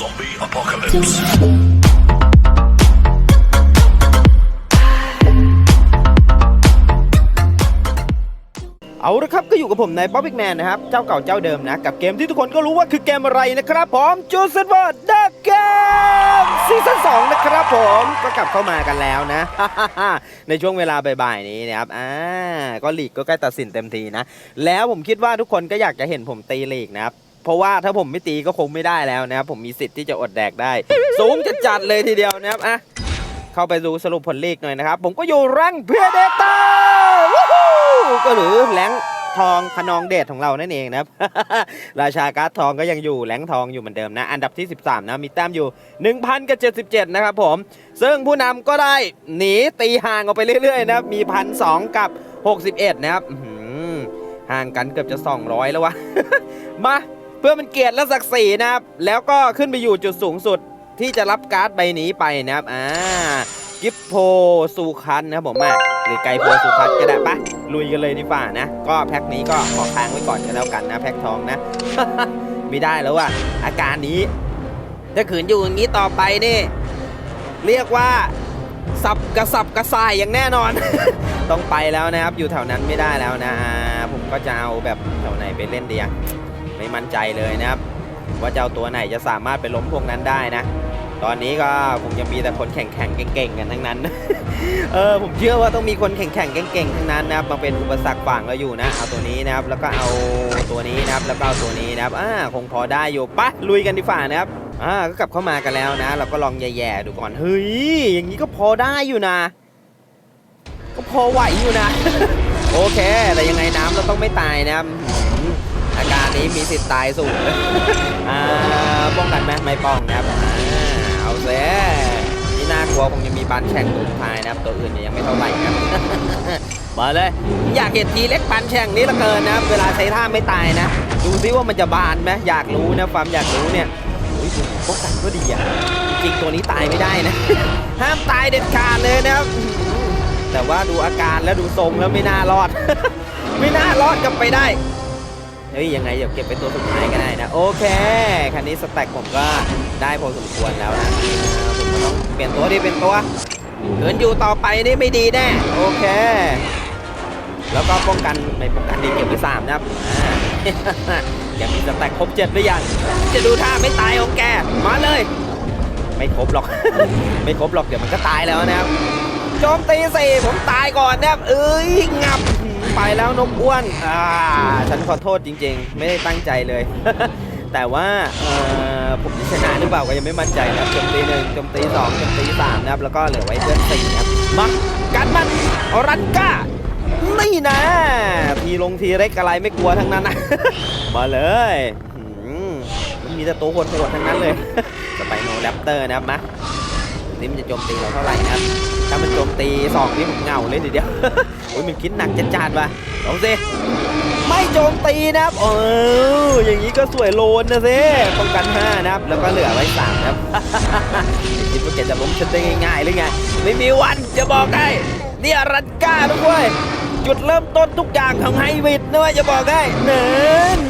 Zombie apocalypse. เอาละครับก็อยู่กับผมในป๊อป i ิกแมนนะครับ เจ้าเก่าเจ้าเดิมนะ กับเกมที่ทุกคนก็รู้ว่าคือเกมอะไรนะครับผมจูเซนเวอร์เดอะเกมซีซั่น2นะครับผมก็กลับเข้ามากันแล้วนะ ในช่วงเวลาบ่ายๆนี้นะครับอ่าก็ลีกก็ใกล้ตัดสินเต็มทีนะ แล้วผมคิดว่าทุกคนก็อยากจะเห็นผมตีลีกนะครับ เพราะว่าถ้าผมไม่ตีก็คงไม่ได้แล้วนะครับผมมีสิทธิ์ที่จะอดแดกได้ สูงจะจัดเลยทีเดียวนะครับอะเข้าไปดูสรุปผลลีกหน่อยนะครับ ผมก็อยู่รังเพเดเตอร์วู้ฮู้ก็หรือแหลงทองขนองเดชของเรานั่นเองนะครับ ราชาการ์ดทองก็ยังอยู่แหลงทองอยู่เหมือนเดิมนะ อันดับที่ 13 นะมีแต้มอยู่ 1,000กับ77 นะครับผม ซึ่งผู้นำก็ได้หนีตีห่างออกไปเรื่อยๆนะครับมีพันสกับ 61 นะครับห่างกันเกือบจะ 200 แล้ววะ มา เพื่อมันเกียรติและศักดิ์ศรีนะครับ แล้วก็ขึ้นไปอยู่จุดสูงสุดที่จะรับการ์ดใบนี้ไปนะครับ อ่า กิฟโพซูคันนะครับผมอะหรือไกโพซูคันก็ได้ปะลุยกันเลยดีกว่านะ ก็แพ็คนี้ก็ขอค้างไว้ก่อนกันแล้วกันนะ แพ็คทองนะ ไม่ได้แล้วว่ะ อาการนี้ ถ้าขืนอยู่อย่างนี้ต่อไปนี่ เรียกว่าสับกระสับกระส่ายอย่างแน่นอน ต้องไปแล้วนะครับ อยู่แถวนั้นไม่ได้แล้วนะอ่าผมก็จะเอาแบบแถวไหนไปเล่นดีอะ ไม่มั่นใจเลยนะครับ ว่าเจะเอาตัวไหนจะสามารถไปล้มพวกนั้นได้นะ ตอนนี้ก็คงจะมีแต่คนแข่งแข่งๆเก่งๆกันทั้งนั้น เออผมเชื่อว่าต้องมีคนแข่งแข่งๆเก่งๆทั้งนั้นนะครับมาเป็นอุปสรรคฝั่งเราอยู่นะ เอาตัวนี้นะครับ แล้วก็เอาตัวนี้นะครับ แล้วก็เอาตัวนี้นะครับอ่าคงพอได้อยู่ปะลุยกันดีฝ่านะครับอ่าก็กลับเข้ามากันแล้วนะ เราก็ลองแย่ๆดูก่อนเฮ้ยอย่างนี้ก็พอได้อยู่นะ ก็พอไหวอยู่นะ โอเค แต่ยังไงน้ำเราต้องไม่ตายนะครับ อาการนี้มีสิทธิ์ตายสูงอ่าป้องกันไหมไม่ป้องนะครับอ่าเอาเซนี่น่ากลัวคงจะมีบานแข่งตัวท้ายนะครับ ตัวอื่นยังไม่เท่าไหร่ครับมาเลย อยากเห็นทีเล็กบานแข่งนี้ละเกินนะครับเวลาใช้ท่าไม่ตายนะ ดูซิว่ามันจะบานไหมอยากรู้นะความอยากรู้เนี่ยโอ้ยป้องกันก็ดีอะจริงตัวนี้ตายไม่ได้นะ ห้ามตายเด็ดขาดเลยนะครับ แต่ว่าดูอาการแล้วดูทรงแล้วไม่น่ารอด ไม่น่ารอดกลับไปได้ เฮ้ยยังไงเดี๋ยวเก็บไปตัวสุดท้ายก็ได้นะ โอเคคันนี้สแต็กผมก็ได้พอสมควรแล้วนะผมก็ต้องเปลี่ยนตัวดีเป็นตัวเกินอยู่ต่อไปนี่ไม่ดีแน่โอเค แล้วก็ป้องกันไม่ป้องกันดีเก็บไปสามนะครับอ่ายังมีสแต็กครบเจ็ดหรือยังจะดูท่าไม่ตายของแกมาเลย ไม่ครบหรอก ไม่ครบหรอกเดี๋ยวมันก็ตายแล้วนะครับโจมตีสี่ผมตายก่อนนะครับเอ้ยงับ ไปแล้วนกอ้วน อ่า ฉันขอโทษจริง ๆ ไม่ได้ตั้งใจเลย แต่ว่าเอ่อผมจะชนะหรือเปล่าก็ยังไม่มั่นใจนะครับโจมตีหนึ่งโจมตีสองโจมตีสามนะครับ แล้วก็เหลือไว้เพื่อนสี่นะครับมากันมันอรันก้านี่นะทีลงทีเล็กอะไรไม่กลัวทั้งนั้นนะ มาเลยอื้อหือมันมีแต่ตัวโหดๆทั้งนั้นเลยสไปโนแรปเตอร์นะครับมา นี่มันจะโจมตีเราเท่าไหร่นะครับ ถ้ามันโจมตีสองนี่ผมเหงาเลยทีเดียวโอ้ยมันคิดหนักจัดจานว่ะลองสิไม่โจมตีนะครับเอออย่างนี้ก็สวยโลนนะสิป้องกันห้านะครับ แล้วก็เหลือไว้สามครับคิดว่าแกจะล้มฉันได้ง่ายๆหรือไงไม่มีวันจะบอกให้นี่อรันก้าด้วยจุดเริ่มต้นทุกอย่างของไฮวิดนะว่าจะบอกให้เนิน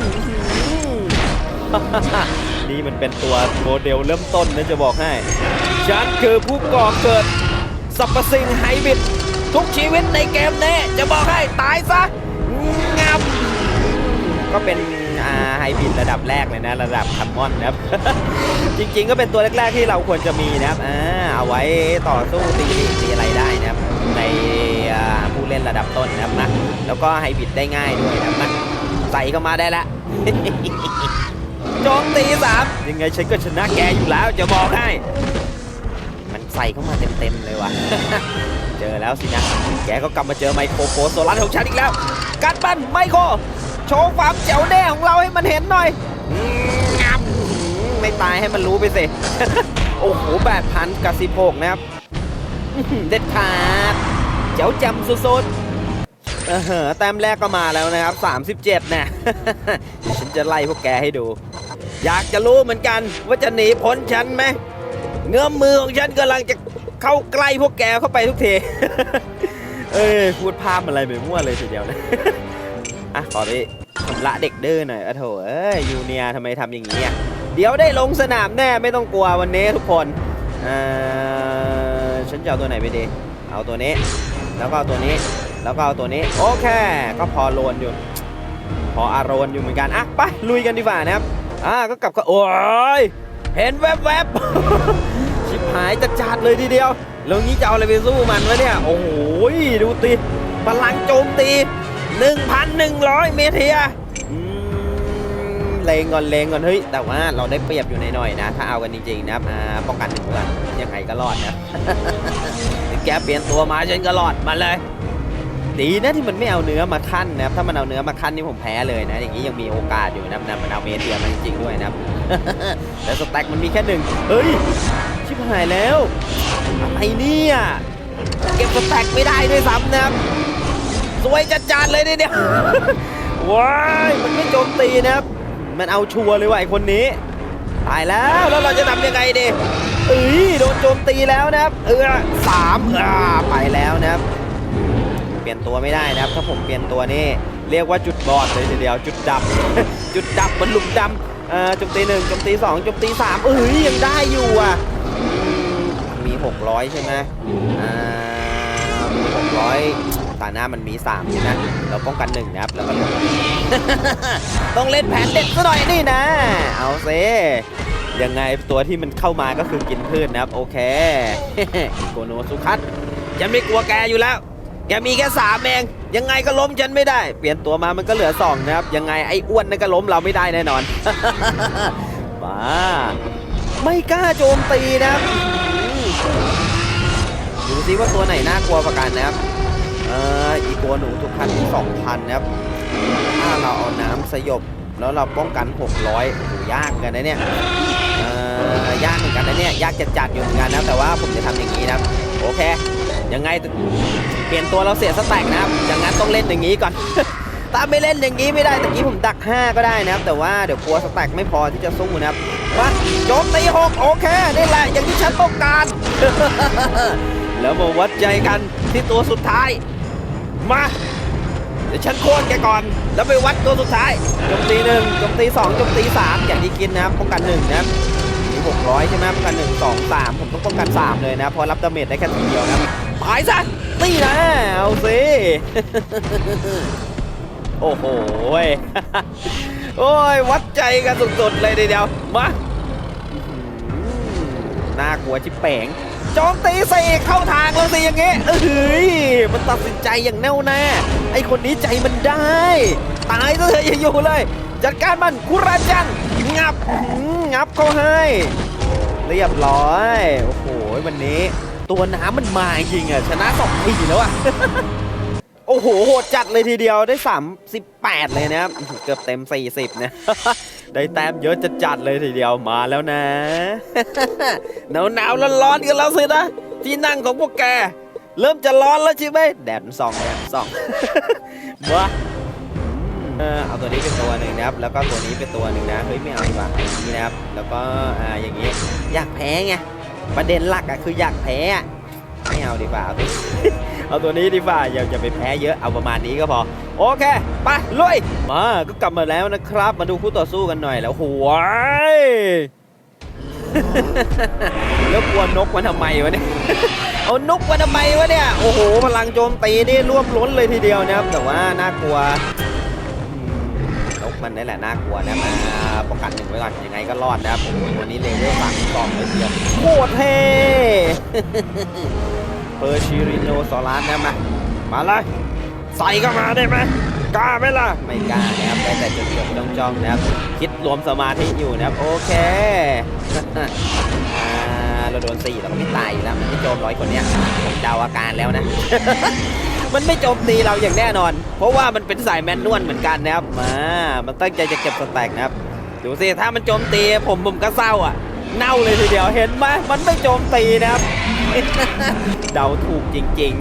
นี่มันเป็นตัวโมเดลเริ่มต้นนะจะบอกให้ ฉันคือผู้ก่อเกิดสรรพสิ่งไฮวิดทุกชีวิตในเกมนี้จะบอกให้ตายซะงับก็เป็นไฮบิดระดับแรกเลยนะ ระดับคัมมอนนะครับ จริงๆก็เป็นตัวแรกๆที่เราควรจะมีนะครับอ่าเอาไว้ต่อสู้ตีตีอะไรได้นะครับ ในผู้เล่นระดับต้นนะครับนะแล้วก็ไฮบิดได้ง่ายด้วยนะครับนะใส่เข้ามาได้ละ โจมตีสามยังไงฉันก็ชนะแกอยู่แล้วจะบอกให้ มันใส่เข้ามาเต็มๆเลยว่ะ เจอแล้วสินะ แกก็กลับมาเจอไมโครโฟโซลันของฉันอีกแล้วกัดบั้นไมโครโชว์ความเจ๋วแน่ของเราให้มันเห็นหน่อยไม่ตายให้มันรู้ไปสิ โอ้โหแปดพันกับสิบหกนะครับ เด็ดขาด เจ๋วจำสุดๆเออแต้มแรกก็มาแล้วนะครับ 37นะเดี๋ยฉันจะไล่พวกแกให้ดู อยากจะรู้เหมือนกันว่าจะหนีพ้นฉันไหมเงื้อมมือของฉันกำลังจะเข้าใกล้พวกแกเข้าไปทุกทีเอ้ยพูดภาพอะไรไปมั่วเลยทีเดียวนะอะขอไปชำระเด็กดื้อหน่อยอะโถเอ้ยยูเนียทำไมทำอย่างนี้อะเดี๋ยวได้ลงสนามแน่ไม่ต้องกลัววันนี้ทุกคนเออฉันจะเอาตัวไหนไปดีเอาตัวนี้ แล้วก็เอาตัวนี้แล้วก็เอาตัวนี้โอเค ก็พอโลนอยู่ พออารอนอยู่เหมือนกันอะไปลุยกันดีกว่านะครับ อ่าก็กลับก็โอ้ยเห็นแวบๆ ชิบหายจะจัดเลยทีเดียว แล้วงี้จะเอาอะไรไปสู้มันวะเนี่ย โอ้โหดูติพลังโจมตี 1,100 เมเทียอืมเลงก่อนเลงก่อนเฮ้ยแต่ว่าเราได้เปรียบอยู่ในหน่อยนะ ถ้าเอากันจริงๆนะอ่าป้องกันหนึ่งเพื่อนยังไงก็รอดนะแกเปลี่ยนตัวมาฉันก็รอดมาเลย ดีนะที่มันไม่เอาเนื้อมาขั้นนะครับถ้ามันเอาเนื้อมาขั้นนี่ผมแพ้เลยนะ อย่างนี้ยังมีโอกาสอยู่นะครับนะมันเอาเมเทียมาจริงๆด้วยนะครับแต่สแต็กมันมีแค่หนึ่งเฮ้ยชิบหายแล้วอะไรเนี่ยเก็บสแต็กไม่ได้ด้วยซ้ำนะครับสวยจัดจานเลยเนี่ยว้ายมันไม่โจมตีนะครับ มันเอาชัวร์เลยว่ะไอคนนี้ตายแล้วแล้วเราจะทำยังไงดีเอ้ยโดนโจมตีแล้วนะครับ เออสามอ่าไปแล้วนะครับ ลี่ยนตัวไม่ได้นะครับ ถ้าผมเปลี่ยนตัวนี่เรียกว่าจุดบอดเลยทีเดียวจุดดับจุดดับมันหลุมดำเอ่อโจมตีหนึ่งโจมตีสองโจมตีสามเอ้ยยังได้อยู่อะมี 600 ใช่ไหมอ่ามี600ตาหน้ามันมี3ใช่ไหมเราป้องกันหนึ่งนะครับแล้วก็ต้องเล่นแผนเด็ดซะหน่อยนี่นะ เอาเซยังไงตัวที่มันเข้ามาก็คือกินพืชนะครับ โอเค โกโนสุคัตฉันไม่กลัวแกอยู่แล้ว มีแค่สามเองยังไงก็ล้มฉันไม่ได้ เปลี่ยนตัวมามันก็เหลือสองนะครับ ยังไงไอ้อ้วนนั่นก็ล้มเราไม่ได้แน่นอน มาไม่กล้าโจมตีนะครับดูซิว่าตัวไหนน่ากลัวกว่ากันนะครับ เอออีกัวหนูทุกคันที่2,000นนะครับ ถ้าเราเอาน้ำสยบ แล้วเราป้องกัน 600โอ้โหยากกันนะเนี่ยเออยากเหมือนกันนะเนี่ยยากจัดจัดๆอยู่เหมือนกันนะแต่ว่าผมจะทำอย่างนี้นะโอเค ยังไงเปลี่ยนตัวเราเสียสแต็กนะครับอย่างนั้นต้องเล่นอย่างนี้ก่อน ถ้าไม่เล่นอย่างนี้ไม่ได้ตะกี้ผมดัก 5 ก็ได้นะครับ แต่ว่าเดี๋ยวกลัวสแต็กไม่พอที่จะสู้นะครับมาโจมตีหกโอเคนี่แหละอย่างที่ฉันต้องการ แล้วมาวัดใจกันที่ตัวสุดท้าย มาเดี๋ยวฉันโค่นแกก่อน แล้วไปวัดตัวสุดท้ายโจมตีหนึ่งโจมตีสองโจมตีสามอย่างที่กินนะครับป้องกันหนึ่งนะครับมีหกร้อยใช่ไหมป้องกันหนึ่งสองสามผมต้องป้องกันสามเลยนะ เพราะรับดาเมจได้แค่ทีเดียวนะครับ ตายซะตีนะเอาสิโอ้โหยโอ้ยวัดใจกันสุดๆเลยทีเดียวมาน่ากลัวชิบแปงโจมตีใส่เข้าทางแล้วสิอย่างงี้เอ้ยมันตัดสินใจอย่างแน่วแน่ไอคนนี้ใจมันได้ ตายซะเถอะอย่าอยู่เลย จัดการมันคุราจังงับงับเขาให้ เรียบร้อย โอ้โหวันนี้ ตัวน้ำมันมาจริงอะชนะสองทีแล้วอะโอ้โหโหดจัดเลยทีเดียวได้ 38 เลยนะครับเกือบเต็ม 40 นะ ได้แต้มเยอะจะจัดเลยทีเดียวมาแล้วนะ หนาวหนาวร้อนร้อนกันแล้วสินะ ที่นั่งของพวกแก เริ่มจะร้อนแล้วใช่ไหมแดดมันส่องแดดส่องมาเอาตัวนี้เป็นตัวหนึ่งนะครับ แล้วก็ตัวนี้เป็นตัวหนึ่งนะ เฮ้ยไม่เอาดีกว่านี้นะครับ แล้วก็อ่าอย่างนี้ อยากแพ้ไง ประเด็นหลักอะคืออยากแพ้ไม่เอาดีกว่าเอาตัวนี้ดีกว่าอย่าอย่าไปแพ้เยอะเอาประมาณนี้ก็พอ โอเคไปลุยมาก็กลับมาแล้วนะครับ มาดูคู่ต่อสู้กันหน่อยแล้วโหยแล้วกลัวนกมันทำไมวะเนี่ยเอานกมาทำไมวะเนี่ยโอ้โหพลังโจมตีนี่ร่วมล้นเลยทีเดียวนะครับแต่ว่าน่ากลัว มันนี่แหละน่ากลัวนะมาป้องกันหนึ่งไว้ก่อนยังไงก็รอดนะครับโอ้โหวันนี้เลเวลสามสองเลยทีเดียวโคตรเท่เพอร์ชิริโนซอรัสนะมามาเลยใส่เข้ามาได้ไหมกล้าไหมล่ะ ไม่กล้านะครับได้แต่จดจดจ้องจ้องนะครับ คิดรวมสมาธิอยู่นะครับ โอเคอ่าเราโดนสี่เราก็ไม่ตายอยู่แล้วมันไม่โจมร้อยคนเนี้ยผมเดาอาการแล้วนะ มันไม่โจมตีเราอย่างแน่นอน เพราะว่ามันเป็นสายแมนนวลเหมือนกันนะครับมามันตั้งใจจะเก็บสแต็กนะครับดูสิถ้ามันโจมตีผมผมก็เศร้าอะ เน่าเลยทีเดียวเห็นไหมมันไม่โจมตีนะครับ เดาถูกจริง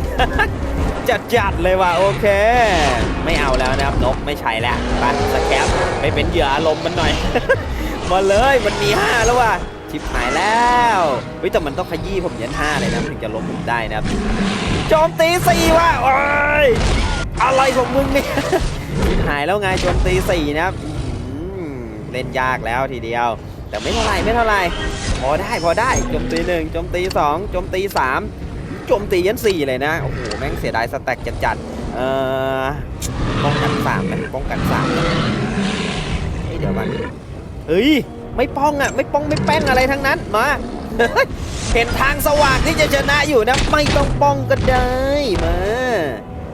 ๆ จัดๆเลยว่ะโอเค ไม่เอาแล้วนะครับนกไม่ใช่แล้วไปสแคปไปเป็นเหยื่ออารมณ์มันหน่อยมาเลยมันมี5แล้วว่ะชิบหายแล้วเฮ้ยแต่มันต้องขยี้ผมยัน5เลยนะถึงจะล้มผมได้นะครับ โจมตีสี่ว่ะโอ้ยอะไรของมึงเนี่ยหายแล้วไงโจมตีสี่นะครับอื้อหือเล่นยากแล้วทีเดียว แต่ไม่เท่าไหร่ไม่เท่าไหร่พอได้พอได้โจมตีหนึ่งโจมตีสองโจมตีสามโจมตียันสี่เลยนะโอ้โหแม่งเสียดายสแต็กจัดๆเอ่อป้องกันสามไหมป้องกันสามไหมเฮ้ยเดี๋ยวก่อนเฮ้ยไม่ป้องอะไม่ป้องไม่แป้งอะไรทั้งนั้นมา เห็นทางสว่างที่จะชนะอยู่นะ ไม่ต้องป้องก็ได้มา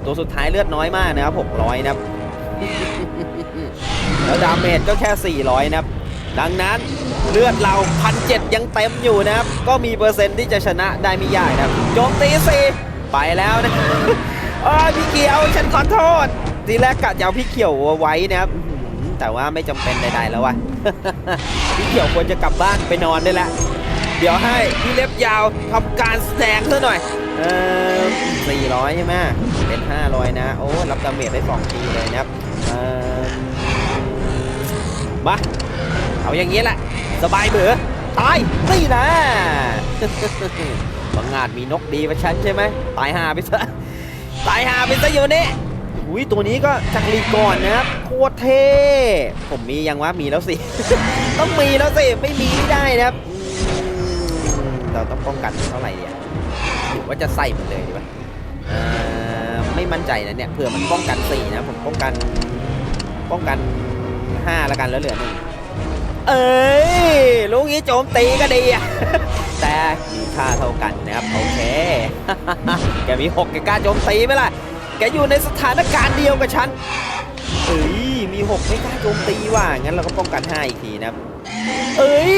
ตัวสุดท้ายเลือดน้อยมากนะครับ600นะครับแล้วดาเมจก็แค่ 400 นะครับ ดังนั้นเลือดเราพันเยังเต็มอยู่นะครับ ก็มีเปอร์เซ็นต์ที่จะชนะได้ไม่ยากนะครับโจมตีสี่ไปแล้วนะอ้ยพี่เขียวฉันขอโทษ ทีแรกกะจะเอาพี่เขียวไว้นะครับ แต่ว่าไม่จำเป็นใดๆแล้วว่ะพี่เขียวควรจะกลับบ้านไปนอนได้แล้ว เดี๋ยวให้พี่เล็บยาวทำการแสงซะหน่อย เออ400 ใช่ไหมเป็น 500 นะ โอ้รับดาเมจได้2ทีเลยนะครับเออมาเอาอย่างนี้แหละ สบายเบือตายนี่นะบังงาดมีนกดีประชันใช่ไหมตายหาไปซะตายหาไปซะอยู่นี่อุ้ยตัวนี้ก็จักรีก่อนนะครับโคตรเท่ผมมียังวะมีแล้วสิ ต้องมีแล้วสิ ไม่มีไม่ได้นะครับ เราต้องป้องกันเท่าไหร่เนี่ยหรือว่าจะใส่หมดเลยดีป่ะอ่อไม่มั่นใจนะเนี่ยเผื่อมันป้องกันสี่นะผมป้องกันป้องกันห้าแล้วกันแล้วเหลือหนึ่งเอ้ยลูกนี้โจมตีก็ดีอะแต่มีค่าเท่ากันนะครับโอเคแกมีหกแกกล้าโจมตีไหมล่ะแกอยู่ในสถานการณ์เดียวกับฉันเอ้ยมีหกไม่กล้าโจมตีว่ะงั้นเราก็ป้องกันห้าอีกทีนะครับ เอ้ย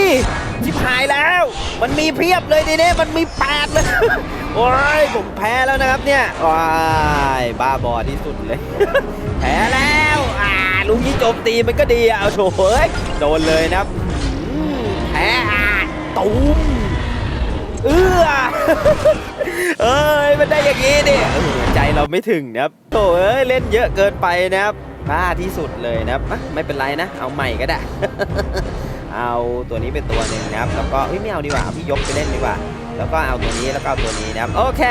ชิบหายแล้ว มันมีเพียบเลยทีนี้มันมีแปดเลย โอ้ยผมแพ้แล้วนะครับเนี่ยว้ายบ้าบอที่สุดเลย แพ้แล้วอ่าลุงนี้โจมตีมันก็ดีอะเอาโถเอ้ยโดนเลยนะครับแพ้อะตุ้มเอื้อเอ้ยมันได้อย่างงี้ดิใจเราไม่ถึงนะครับโถ่เอ้ยเล่นเยอะเกินไปนะครับบ้าที่สุดเลยนะครับอะไม่เป็นไรนะ เอาใหม่ก็ได้ เอาตัวนี้เป็นตัวหนึ่งนะครับ แล้วก็เฮ้ยไม่เอาดีกว่า เอาพี่ยกไปเล่นดีกว่า แล้วก็เอาตัวนี้แล้วก็เอาตัวนี้นะครับ โอเค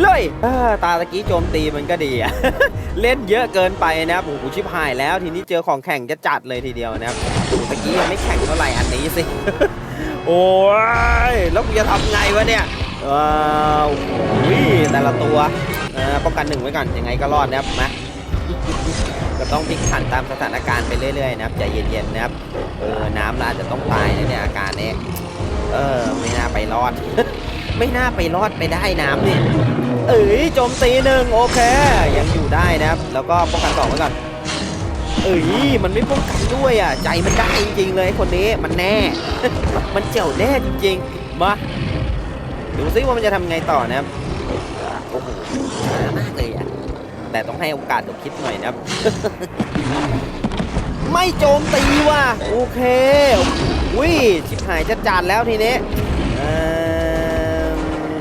เลยตาตะกี้โจมตีมันก็ดีอะเล่นเยอะเกินไปนะครับโอ้โหชิบหายแล้วทีนี้เจอของแข่งจะจัดเลยทีเดียวนะครับตะกี้ยังไม่แข่งเท่าไหร่อันนี้สิโอ้ยแล้วกูจะทำไงวะเนี่ยว้าวแต่ละตัวป้องกันหนึ่งไว้ก่อนยังไงก็รอดนะครับมา ก็ต้องพลิกผันตามสถานการณ์ไปเรื่อยๆนะครับใจเย็นๆนะครับเออน้ำเราอาจจะต้องตายนเนี่ยอาการนี้เออไม่น่าไปรอด ไม่น่าไปรอดไปได้น้ำนี่เอ้ยโจมตีหนึ่งโอเค ยังอยู่ได้นะครับ แล้วก็ป้องกันสองไว้ก่อนเอ้ยมันไม่ป้องกันด้วยอะใจมันได้จริงๆเลยคนนี้มันแน่ มันเจ๋วแน่จริงๆมาดูซิว่ามันจะทำไงต่อนะครับโอ้โหช้ามากเลยอะ แต่ต้องให้โอกาสผมคิดหน่อยนะครับ ไม่โจมตีว่ะ โอเควิชิบหายจะจานแล้วทีนี้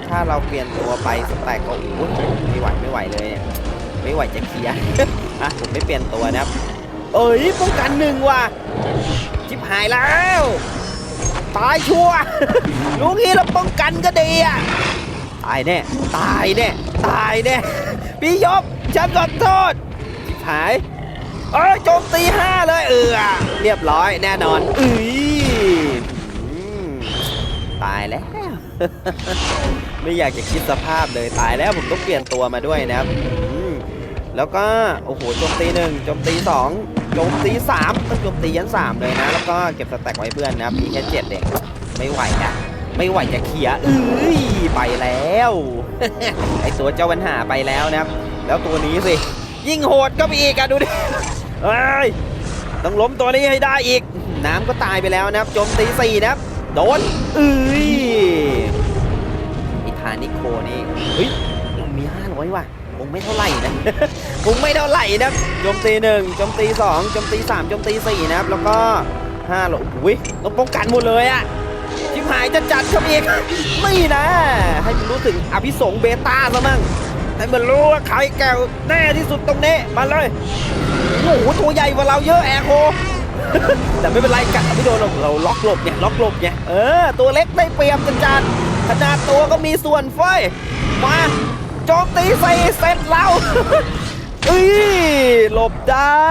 ถ้าเราเปลี่ยนตัวไปสแต็กก็โอ้ไม่ไหวไม่ไหวเลยไม่ไหวจะเคลียร์อะผมไม่เปลี่ยนตัวนะครับ เอ้ยป้องกันหนึ่งว่ะชิบหายแล้วตายชัวร์ลูกนี้เราป้องกันก็ดีอะ ตายแน่ ตายแน่ ตายแน่ พี่ยก ฉันขอโทษชิบหายเอ้ยโจมตีห้าเลยเออเรียบร้อยแน่นอนอืออืมตายแล้ว ไม่อยากจะคิดสภาพเลยตายแล้วผมต้องเปลี่ยนตัวมาด้วยนะครับอืมแล้วก็โอ้โหโจมตีหนึ่งโจมตีสองโจมตีสามต้องโจมตียันสามเลยนะ แล้วก็เก็บสแต็กไว้เพื่อนนะครับมีแค่เจ็ดเด็กไม่ไหวอะไม่ไหวจะเขี่ยเอ้ยไปแล้วไอตัวเจ้าปัญหาไปแล้วนะครับ แล้วตัวนี้สิ ยิ่งโหดก็ไปอีกอะดูดิเอ้ยต้องล้มตัวนี้ให้ได้อีก น้ำก็ตายไปแล้วนะครับโจมตีสี่นะครับโดนเอ้ยอิทานิโคนี่เฮ้ยมีห้าร้อยว่ะคงไม่เท่าไหร่นะคงไม่เท่าไหร่นะโจมตีหนึ่งโจมตีสองโจมตีสามโจมตีสี่นะครับ แล้วก็ห้าหลบอุ้ยต้องป้องกันหมดเลยอะชิบหายจะจัดเข้าไปอีกไม่นะ ให้มันรู้ถึงอภิสงเบต้าซะมั่ง ให้มันรู้ว่าใครแก่วแน่ที่สุดตรงนี้มาเลยโอ้โหตัวใหญ่กว่าเราเยอะแอร์โคแต่ไม่เป็นไรกัดไม่โดนหรอกเราล็อกหลบเนี่ยล็อกหลบเนี่ยเออตัวเล็กได้เปรียบจันจานขนาดตัวก็มีส่วนเฟ้ยมาโจมตีใส่เสร็จแล้วเอ้ยหลบได้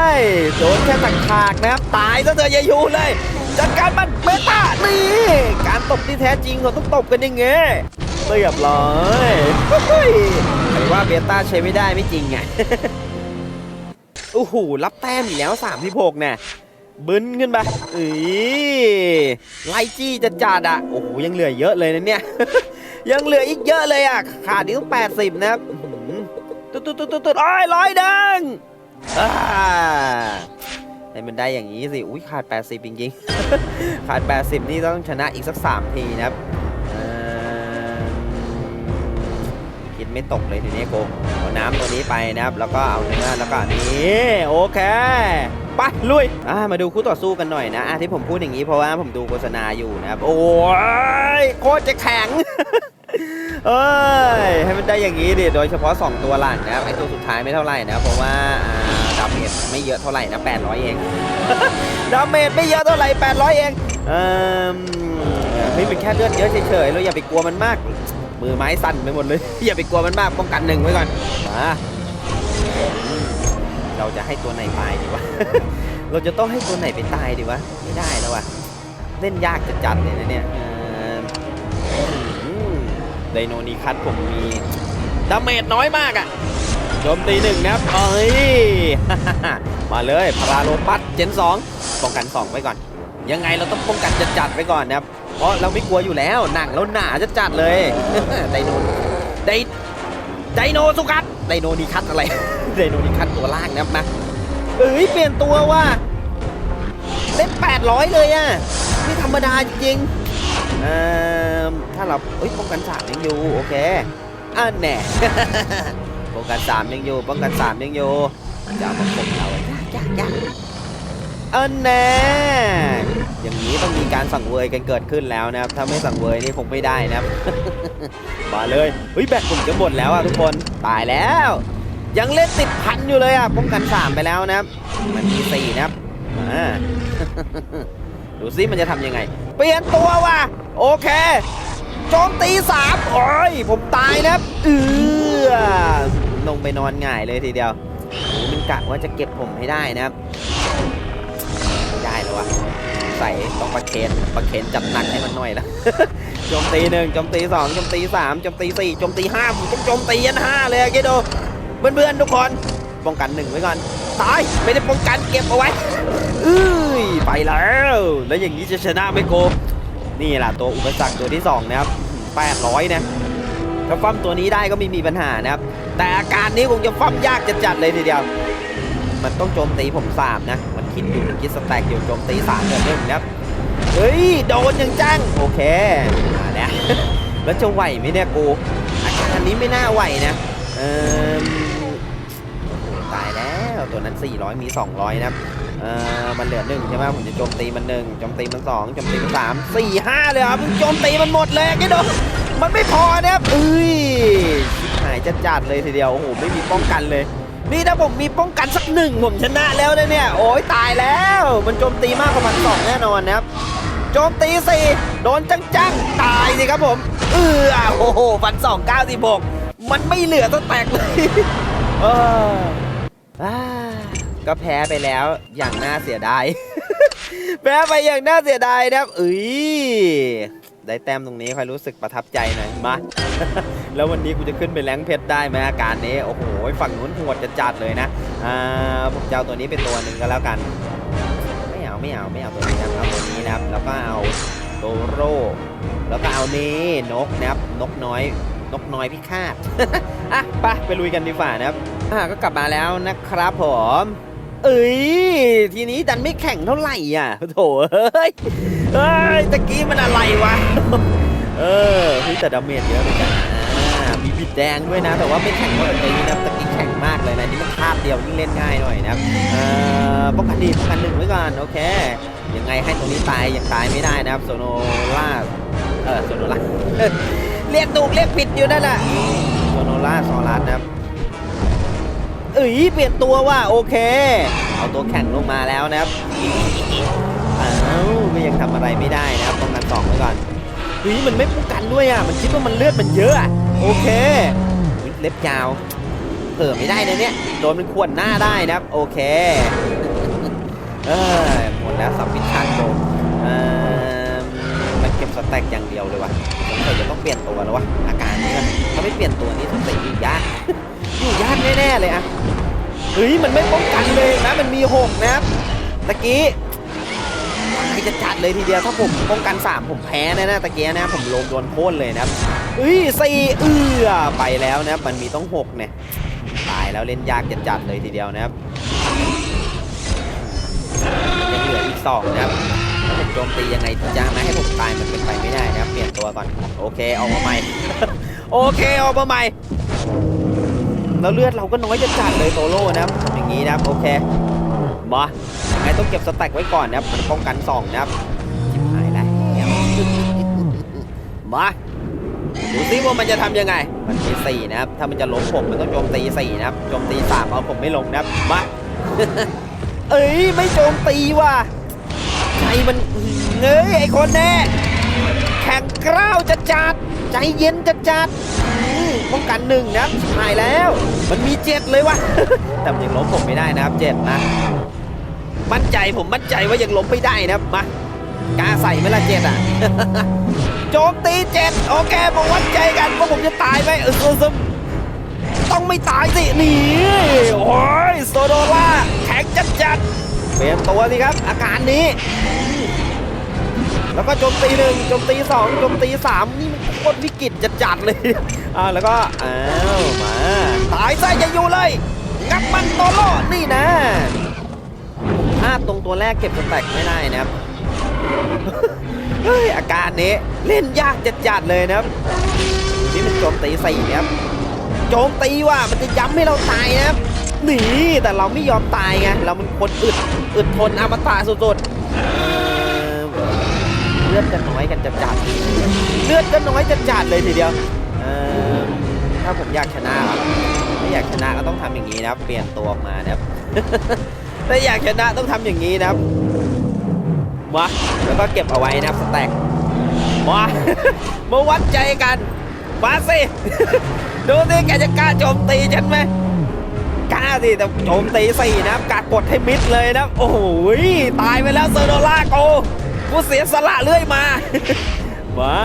โดนแค่ตักถากนะครับตายซะเถอะยายูเลยจัดการมันเบต้านี่การตบที่แท้จริงเขาต้องตบกันยังไง เรียบร้อยเฮ้ยใครว่าเบต้าใช้ไม่ได้ไม่จริงไงโอ้โหรับแต้มอีกแล้ว3ที่6เนี่ยบึ้นขึ้นไปเอ้ยไล่จี้จะจัดอะ โอ้โห ยังเหลือเยอะเลยนะเนี่ย ยังเหลืออีกเยอะเลยอะ ขาดอีกต้อง80นะครับอื้อหือตุ๊ดตุ๊ดตุ๊ดตุ๊ดตุ๊ดอ้อยร้อยดังอ่าให้มันได้อย่างนี้สิ อุ้ยขาด 80 จริงๆ ขาด 80 นี่ต้องชนะอีกสัก3ทีนะครับ ไม่ตกเลยทีนี้โกเอาน้ำตัวนี้ไปนะครับ แล้วก็เอาเนื้อแล้วก็นนี้โอเคไปลุยอ่ามาดูคู่ต่อสู้กันหน่อยนะอะที่ผมพูดอย่างนี้เพราะว่าผมดูโฆษณาอยู่นะครับโอ้ยโคตรจะแข็งเอ้ยให้มันได้อย่างนี้ดิโดยเฉพาะ 2 ตัวหลังนะครับไอตัวสุดท้ายไม่เท่าไหร่นะเพราะว่าดาเมจไม่เยอะเท่าไหร่นะ800 เองดาเมจไม่เยอะเท่าไหร่800 เองเอ่มเฮ้ยเป็นแค่เลือดเยอะเฉยๆเราอย่าไปกลัวมันมาก มือไม้สั่นไปหมดเลย อย่าไปกลัวมันมากป้องกันหนึ่งไว้ก่อนมาเราจะให้ตัวไหนตายดีวะ เราจะต้องให้ตัวไหนไปตายดีวะ ไม่ได้แล้ววะเล่นยากจะจัดเลยนะเนี่ยเอออืมไดโนนีคัตผมมีดาเมจน้อยมากอะโจมตีหนึ่งนะครับเอ้ย มาเลยพาราโลปัสเจน2ป้องกัน2ไว้ก่อน ยังไงเราต้องป้องกันจะจัดๆไว้ก่อนนะครับ เพราะเราไม่กลัวอยู่แล้วหนังเราหนาจะจัดๆเลยไดโนไดไดโนสุกัดไดโนนีคัตอะไรไดโนนีคัตตัวล่างนะครับมาเอ้ยเปลี่ยนตัวว่ะเล่น800 เลยอะไม่ธรรมดาจริงๆเอ่อถ้าเราเอ้ยป้องกันสามยังอยู่โอเคอันแน่ป้องกันสามยังอยู่ป้องกันสามยังอยู่จะเอามาข่มเรายากยากยาก อันแน่อย่างนี้ต้องมีการสั่งเวยกันเกิดขึ้นแล้วนะครับ ถ้าไม่สั่งเวยนี่คงไม่ได้นะครับมาเลย เฮ้ยแบตผมจะหมดแล้วอะทุกคน ตายแล้ว ยังเล่นติดพันอยู่เลยอะป้องกันสามไปแล้วนะครับ มันมีสี่นะครับอ่าดูซิมันจะทำยังไง เปลี่ยนตัวว่ะ โอเคโจมตีสามโอ้ย ผมตายนะครับเออลงไปนอนง่ายเลยทีเดียวโอ้มันกะว่าจะเก็บผมให้ได้นะครับ แล้ววะใส่ต้องประเคนประเคนจัดหนักให้มันหน่อยละโจมตีหนึ่งโจมตีสองโจมตีสามโจมตีสี่โจมตีห้าผมต้องโจมตียันห้าเลยอะคิดดูเพื่อนๆทุกคนป้องกันหนึ่งไว้ก่อนตายไม่ได้ป้องกันเก็บเอาไว้อื้ยไปแล้ว แล้วอย่างนี้จะชนะไหมโกนี่แหละตัวอุปสรรคตัวที่2นะครับ800นะถ้าฟั่มตัวนี้ได้ก็ไม่มีปัญหานะครับ แต่อาการนี้คงจะฟั่มยากจัดเลยทีเดียว มันต้องโจมตีผม3นะมัน คิดอยู่มันคิดสแต็กอยู่โจมตี3เดือนหนึ่งนะครับเฮ้ย โดนอย่างจัง โอเคมาแล้วแล้วจะไหวไหมเนี่ยกูอาการนี้ไม่น่าไหวนะเออตายแล้วตัวนั้น 400 มี 200 นะครับเอ่อมันเหลือหนึ่งใช่ไหมผมจะโจมตีมันหนึ่งโจมตีมันสองโจมตีมันสามสี่ห้าเลยครับโจมตีมันหมดเลยกี่ดอกมันไม่พอนะครับเอ้ยหายจะจัดเลยทีเดียวโอ้โหไม่มีป้องกันเลย นี่ถ้าผมมีป้องกันสักหนึ่งผมชนะแล้วนะเนี่ย โอ้ยตายแล้ว มันโจมตีมากกว่าพันสองแน่นอนนะครับ โจมตีสี่โดนจังจังๆตายสิครับผม เออโอ้โหพันสองเก้าสิบหกมันไม่เหลือสแตกเลยเออก็แพ้ไปแล้วอย่างน่าเสียดาย แพ้ไปอย่างน่าเสียดายนะครับเอ้ย ได้แต้มตรงนี้ค่อยรู้สึกประทับใจหน่อยมา แล้ววันนี้กูจะขึ้นไปแรงเพชรได้ไหมอาการนี้ โอ้โห ฝั่งนู้นโหดจะจัดเลยนะ อ่าผมจะเอาตัวนี้เป็นตัวหนึ่งก็แล้วกัน ไม่เอาไม่เอาไม่เอาตัวนี้นะเอาตัวนี้นะครับ แล้วก็เอาโดโรแล้วก็เอานี่นกนะครับนกน้อยนกน้อยพิฆาตอะไปไปลุยกันดีกว่านะครับอ่าก็กลับมาแล้วนะครับผม เอ้ยทีนี้ดันไม่แข่งเท่าไหร่อะโถเฮ้ย เฮ้ยตะกี้มันอะไรวะ เออเฮ้ยแต่ดาเมจเยอะเหมือนกันอ่ามีบิดแดงด้วยนะ แต่ว่าไม่แข่งเท่าตะกี้นะตะกี้แข่งมากเลยนะนี่มันคาบเดียวยิ่งเล่นง่ายหน่อยนะครับเอ่อป้องกันดีป้องกันหนึ่งไว้ก่อนโอเคยังไงให้ตรงนี้ตายยังตายไม่ได้นะครับโซโนล่าเออโซโนล่าเรียกถูกเรียกผิดอยู่นั่นแหละโซโนล่าซอรัสนะครับเอ้ยเปลี่ยนตัวว่ะโอเค เอาตัวแข่งลงมาแล้วนะครับอ้าว ยังทำอะไรไม่ได้นะครับป้องกันสองไว้ก่อนเฮ้ยมันไม่ป้องกันด้วยอะมันคิดว่ามันเลือดมันเยอะอะโอเคเฮ้ยเล็บยาวเออไม่ได้นะเนี่ยโดนมันขวนหน้าได้นะครับ โอเคเออหมดแล้วสับพิชาโจมเอ่อมันเก็บสแต็กอย่างเดียวเลยว่ะสงสัยจะต้องเปลี่ยนตัวแล้ววะอาการนี้ถ้าไม่เปลี่ยนตัวนี้สงสัยอยู่ยากอยู่ยากแน่ๆเลยอะเฮ้ยมันไม่ป้องกันเลยนะมันมีหกนะครับตะกี้ ใครจะจัดเลยทีเดียวถ้าผมป้องกันสามผมแพ้แน่ๆตะเกี้นะผมลงโดนโค่นเลยนะครับเฮ้ยสี่เอื้อไปแล้วนะมันมีต้องหกเนี่ยตายแล้วเล่นยากจัดๆเลยทีเดียวนะครับยังเหลืออีกสองนะครับถ้าผมโจมตียังไงจะไม่ให้ผมตายมันเป็นไปไม่ได้นะครับเปลี่ยนตัวก่อนโอเคออกมาใหม่โอเคออกมาใหม่แล้วเลือดเราก็น้อยจะจัดเลยโตโร่นะครับอย่างนี้นะครับโอเค มายังไงต้องเก็บสแต็กไว้ก่อนนะครับมันป้องกันสองนะครับชิบหายแล้วมาดูซิว่ามันจะทำยังไง มันมีสี่นะครับ ถ้ามันจะล้มผมมันต้องโจมตีสี่นะครับ โจมตีสามเอาผมไม่ลงนะครับ มา เอ้ยไม่โจมตีว่ะใจมันเงยไอคนแน่แข่งกล้าวจะจัด ใจเย็นจะจัดป้องกันหนึ่งนะครับหายแล้ว มันมีเจ็ดเลยว่ะ แต่ยังล้มผมไม่ได้นะครับเจ็ดนะ มั่นใจผมมั่นใจว่ายังล้มไม่ได้นะครับมากาใส่ไหมล่ะเจ็ดอะโจมตีเจ็ดโอเคมาวัดใจกันว่าผมจะตายไหมเออซึมต้องไม่ตายสินี่โอ้ยโซโดล่าแข็งจัดจัดเปลี่ยนตัวสิครับ อาการนี้ แล้วก็โจมตีหนึ่งโจมตีสองโจมตีสามนี่มันโคตรวิกฤตจัดจัดเลยอ่าแล้วก็อ้าวมาตายซะอย่าอยู่เลยงับมันโตโล่นี่นะาดตรงตัวแรกเก็บสแต็กไม่ได้นะครับเฮ้ยอาการนี้เล่นยากจัดๆเลยนะครับนี่มันโจมตีสี่นะครับโจมตีว่ามันจะย้ำให้เราตายนะครับหนีแต่เราไม่ยอมตายไงเรามันคนอึดอึดทนอมตะสุดๆเลือดจะน้อยกันจัดๆเลือดก็น้อยจัดๆเลยทีเดียวถ้าผมอยากชนะครับถ้าอยากชนะก็ต้องทำอย่างนี้นะครับเปลี่ยนตัวออกมานะครับ ถ้าอยากชนะต้องทำอย่างนี้นะครับมาแล้วก็เก็บเอาไว้นะครับสแต็กมามาวัดใจกันมาสิดูสิแกจะกล้าโจมตีฉันไหมกล้าสิแต่โจมตีสี่นะครับกากดให้มิดเลยนะโอ้โหตายไปแล้วเซอร์โดล่าโกกูเสียสละเรื่อยมามา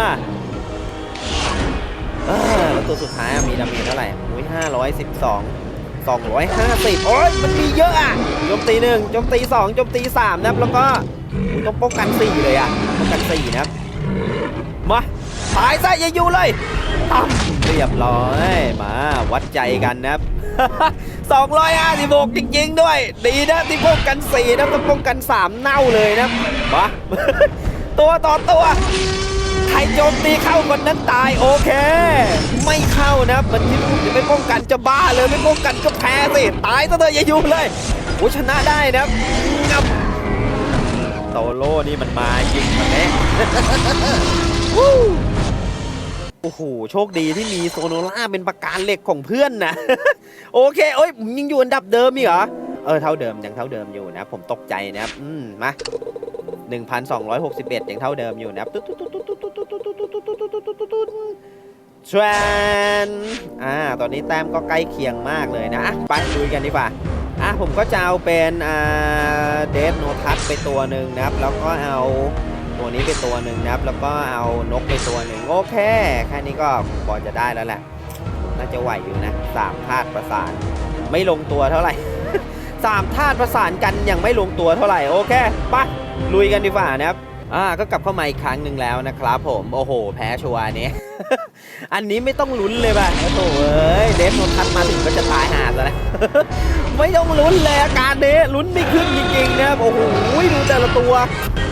แล้วตัวสุดท้ายมีดาเมจเท่าไหร่อุ้ยห้าร้อยสิบสอง สองร้อยห้าสิบโอ้ยมันมีเยอะอะโจมตีหนึ่งโจมตีสองโจมตีสามนะครับแล้วก็ต้องป้องกันสี่เลยอะป้องกันสี่นะครับ มาตายซะอย่าอยู่เลยตั้มเรียบร้อยมาวัดใจกันนะครับ256จริงๆด้วย ดีนะที่ป้องกันสี่นะต้องป้องกันสามเน่าเลยนะมาตัวต่อตัว ใครโจมตีเข้าคนนั้นตายโอเค ไม่เข้านะมันที่ผมจะไม่ป้องกันจะบ้าเลยไม่ป้องกันก็แพ้สิตายซะเถอะอย่าอยู่เลยโอ้ชนะได้นะครับงับโตโร่นี่มันมาจริงมันเนี้วู้โอ้โห โชคดีที่มีโซโนล่าเป็นประการเหล็กของเพื่อนนะ โอเค โอ้ยยังอยู่อันดับเดิมอีกเหรอ เออ เท่าเดิม ยังเท่าเดิมอยู่นะ ผมตกใจนะครับ อืม มา 1,261 ยังเท่าเดิมอยู่นะครับตุ๊ดตุ๊ตุ๊ตุ๊ดตุ๊ดตุ๊ดตุ๊ดตุ๊ดตุ๊ดตุ๊ดตุ๊ดตุ๊ดตุ๊ดตุ๊ด แทรนอ่า ตอนนี้แต้มก็ใกล้เคียงมากเลยนะไปลุยกันดีกว่า อะ ผมก็จะเอาเป็น อ่า เดฟโนทัสไปตัวหนึ่งนะครับ แล้วก็เอาตัวนี้ไปตัวหนึ่งนะครับ แล้วก็เอานกไปตัวหนึ่งโอเค แค่นี้ก็พอจะได้แล้วแหละ น่าจะไหวอยู่นะสามธาตุประสาน ไม่ลงตัวเท่าไหร่สามธาตุประสานกันยังไม่ลงตัวเท่าไหร่ โอเค ไป ลุยกันดีกว่านะครับ อ่าก็กลับเข้ามาอีกครั้งหนึ่งแล้วนะครับผมโอ้โห แพ้ชัวร์นี้ อันนี้ไม่ต้องลุ้นเลยป่ะโอ้โหเอ้ยเดฟโนทัสมาถึงก็จะตายหาซะแล้วไม่ต้องลุ้นเลยอาการนี้ลุ้นไม่ขึ้นจริงๆนะครับโอ้โหดูแต่ละตัว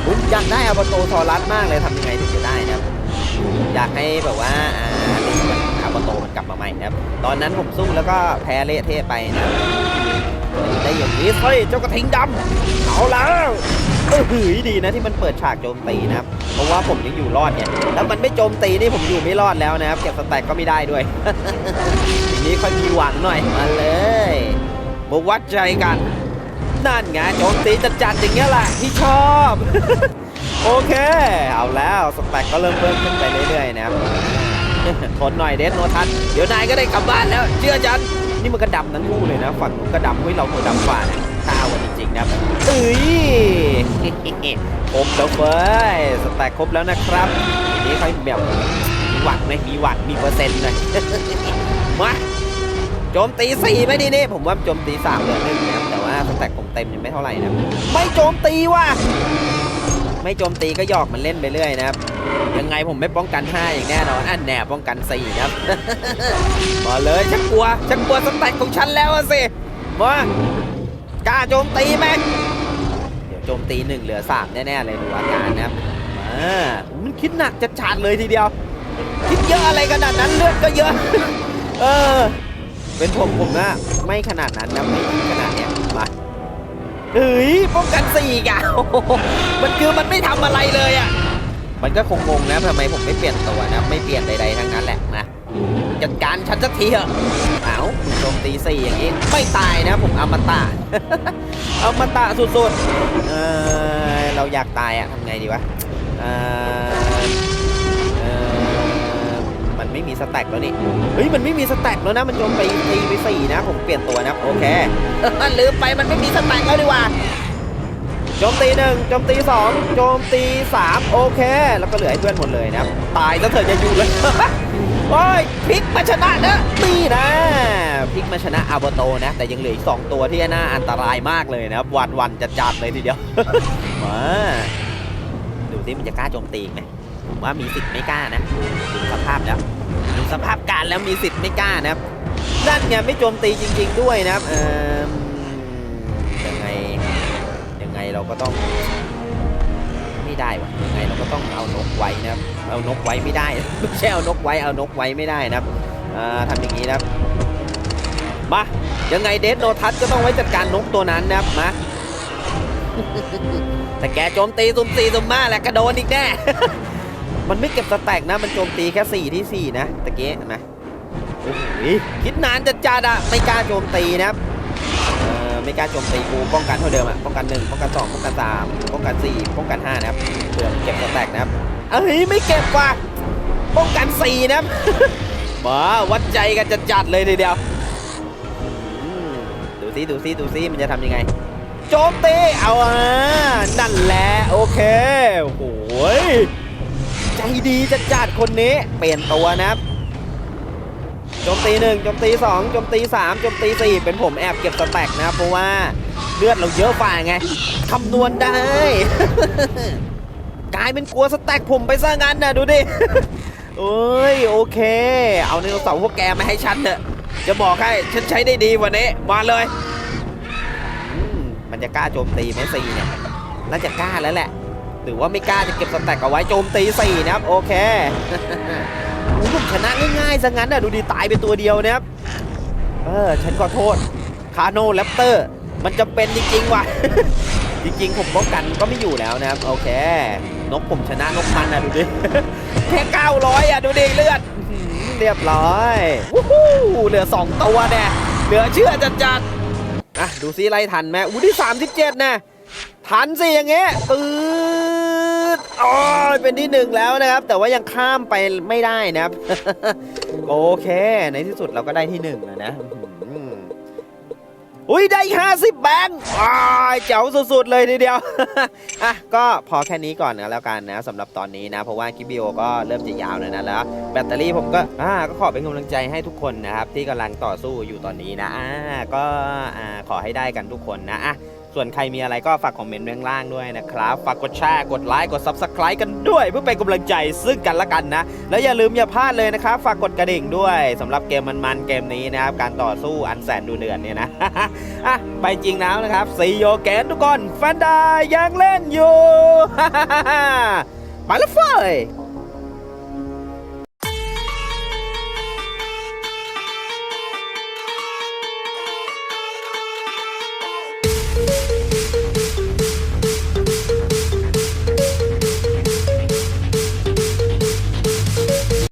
ผมอยากได้อัลบาโตทอรัสมากเลยทำยังไงถึงจะได้นะครับอยากให้แบบว่าอ่าอัลบาโตมันกลับมาใหม่นะครับตอนนั้นผมสู้แล้วก็แพ้เละเทะไปนะ ได้อย่างนี้เฮ้ยเจ้ากระทิงดำเอาแล้วเออหือดีนะที่มันเปิดฉากโจมตีนะครับ เพราะว่าผมยังอยู่รอดเนี่ยถ้ามันไม่โจมตีนี่ผมอยู่ไม่รอดแล้วนะครับ เก็บสแต็กก็ไม่ได้ด้วยทีนี้ค่อยมีหวังหน่อยมาเลยมาวัดใจกันนั่นไงโจมตีจัดๆอย่างเงี้ยแหละที่ชอบ โอเค เอาแล้วสแต็กก็เริ่มเพิ่มขึ้นไปเรื่อยๆนะครับทนหน่อยเดสโนทันเดี๋ยวนายก็ได้กลับบ้านแล้วเชื่อฉัน นี่มันก็ดำทั้งคู่เลยนะ ฝั่งนู้นก็ดำเฮ้ยเราตัวดำกว่านะถ้าเอากันจริงๆนะเอ้ยครบแล้วเฟ้ยสแต็กครบแล้วนะครับทีนี้ค่อยแบบมีหวังไหมมีหวังมีเปอร์เซ็นต์หน่อยมาโจมตีสี่ไหมดีนี่ผมว่าโจมตีสามเหลือหนึ่งนะแต่ว่าสแต็กผมเต็มยังไม่เท่าไหร่นะไม่โจมตีว่ะ ไม่โจมตีก็หยอกมันเล่นไปเรื่อยนะครับ ยังไงผมไม่ป้องกัน 5 อย่างแน่นอนอันแหน่ป้องกัน 4 ครับมาเลยฉันกลัวฉันกลัวสแต็กของฉันแล้วสิมากล้าโจมตีไหมเดี๋ยวโจมตีหนึ่งเหลือสามแน่ๆเลยดูอาการนะครับมามันคิดหนักจะฉาดเลยทีเดียว คิดเยอะอะไรขนาดนั้นเลือดก็เยอะ เออ เป็นผมผมนะไม่ขนาดนั้นนะไม่ขนาดเนี้ยมา เฮ้ยป้องกันสี่อะมันคือมันไม่ทำอะไรเลยอะ มันก็คงงงนะทำไมผมไม่เปลี่ยนตัวนะไม่เปลี่ยนใดๆทั้งนั้นแหละนะจัดการฉันสักทีเถอะเอาโจมตีสี่อย่างนี้ไม่ตายนะผมอมตะอมตะสุดๆเออเราอยากตายอะทำไงดีวะเออ ไม่มีสแต็กแล้วนี่เฮ้ยมันไม่มีสแต็กแล้วนะมันโจมไปตีไปสี่นะผมเปลี่ยนตัวนะโอเคลืมไปมันไม่มีสแต็กแล้วดีกว่าโจมตีหนึ่งโจมตีสองโจมตีสามโอเค แล้วก็เหลือให้เพื่อนหมดเลยนะตายซะเถอจะอยู่เลยโอ้ยพลิกมาชนะนะนี่นะพลิกมาชนะอาโบโตนะ แต่ยังเหลืออีกสองตัวที่น่าอันตรายมากเลยนะครับวันวันจะจัดเลยทีเดียวมาดูสิมันจะกล้าโจมตีไหมผมว่ามีสิทธิ์ไม่กล้านะดูสภาพแล้ว ดูสภาพการแล้วมีสิทธิ์ไม่กล้านะครับนั่นไงไม่โจมตีจริง ๆ ด้วยนะครับเออยังไงยังไงเราก็ต้องไม่ได้วะยังไงเราก็ต้องเอานกไว้นะครับ เอานกไว้ไม่ได้ไม่ใช่เอานกไว้เอานกไว้ไม่ได้นะครับอ่าทำอย่างนี้นะครับมายังไงเดสโนทัศก็ต้องไว้จัดการนกตัวนั้นนะครับมาแต่แกโจมตีซุ่มสี่ซุ่มมาแหละกระโดนอีกแน่ มันไม่เก็บสแต็กนะ มันโจมตีแค่สี่ที่สี่นะตะเกียเห็นไหมโอ้โหคิดนานจะจัดอะไม่กล้าโจมตีนะครับเออไม่กล้าโจมตีกูป้องกันเท่าเดิมอะป้องกันหนึ่งป้องกันสองป้องกันสามป้องกันสี่ป้องกันห้านะครับเผื่อเก็บสแต็กนะครับเอ้ยไม่เก็บว่ะป้องกันสี่นะครับมาวัดใจกันจะจัดเลยทีเดียวดูซิดูซิดูซิมันจะทำยังไงโจมตีเอาอะนั่นแหละโอเคโอ้โหย ใจดีจะจัดคนนี้เปลี่ยนตัวนะครับโจมตีหนึ่งโจมตีสองโจมตีสามโจมตีสี่เป็นผมแอบเก็บสแต็กนะครับเพราะว่าเลือดเราเยอะฝ่าไงคำนวณได้ กลายเป็นกลัวสแต็กผมไปซะงั้นนะดูดิเอ้ยโอเค เอาไดโนเสาพวกแกมาให้ฉันเถอะจะบอกให้ฉันใช้ได้ดีกวันนี้มาเลยมมันจะกล้าโจมตีไหมสี่เนี่ยน่าจะกล้าแล้วแหละ หรือว่าไม่กล้าจะเก็บสแต็กเอาไว้โจมตีสี่นะครับโอเคโอ้ผมชนะง่ายๆซะงั้นนะดูดีตายไปตัวเดียวนะครับเออฉันขอโทษคาโนแรปเตอร์มันจะเป็นจริงๆว่ะจริงๆผมป้องกันก็ไม่อยู่แล้วนะครับโอเคนกผมชนะนกมันอะดูดิแค่900อะดูดิเลือดเรียบร้อยวู้ฮู้เหลือ 2 ตัวเนี่ยเหลือเชื่อจัดจัดๆอะดูซิไล่ทันไหมอู้ที่37นะ ทันสิอย่างเงี้ยตืดอ๋อเป็นที่หนึ่งแล้วนะครับ แต่ว่ายังข้ามไปไม่ได้นะครับ โอเค ในที่สุดเราก็ได้ที่หนึ่งแล้วนะอุ้ยได้ 50 แบงค์อ้ายเจ๋วสุด ๆ เลยทีเดียว อะ ก็พอแค่นี้ก่อนนะแล้วกันนะสำหรับตอนนี้นะ เพราะว่าคลิปวิดีโอก็เริ่มจะยาวแล้วนะ แล้ว แบตเตอรี่ผมก็อ่าก็ขอเป็นกำลังใจให้ทุกคนนะครับ ที่กำลังต่อสู้อยู่ตอนนี้นะอ่าก็อ่าขอให้ได้กันทุกคนนะอะ ส่วนใครมีอะไรก็ฝากคอมเมนต์ไว้ข้างล่างด้วยนะครับ ฝากกดแชร์ กดไลค์ กด Subscribe กันด้วย เพื่อเป็นกำลังใจซึ่งกันและกันนะ แล้วอย่าลืมอย่าพลาดเลยนะครับ ฝากกดกระดิ่งด้วยสำหรับเกมมันๆ เกมนี้นะครับ การต่อสู้อันแสนดูเดือดเนี่ยนะ อะ ไปจริงแล้วนะครับซีโยเกนทุกคนแฟนดายังเล่นอยู่ ไปแล้วเฟย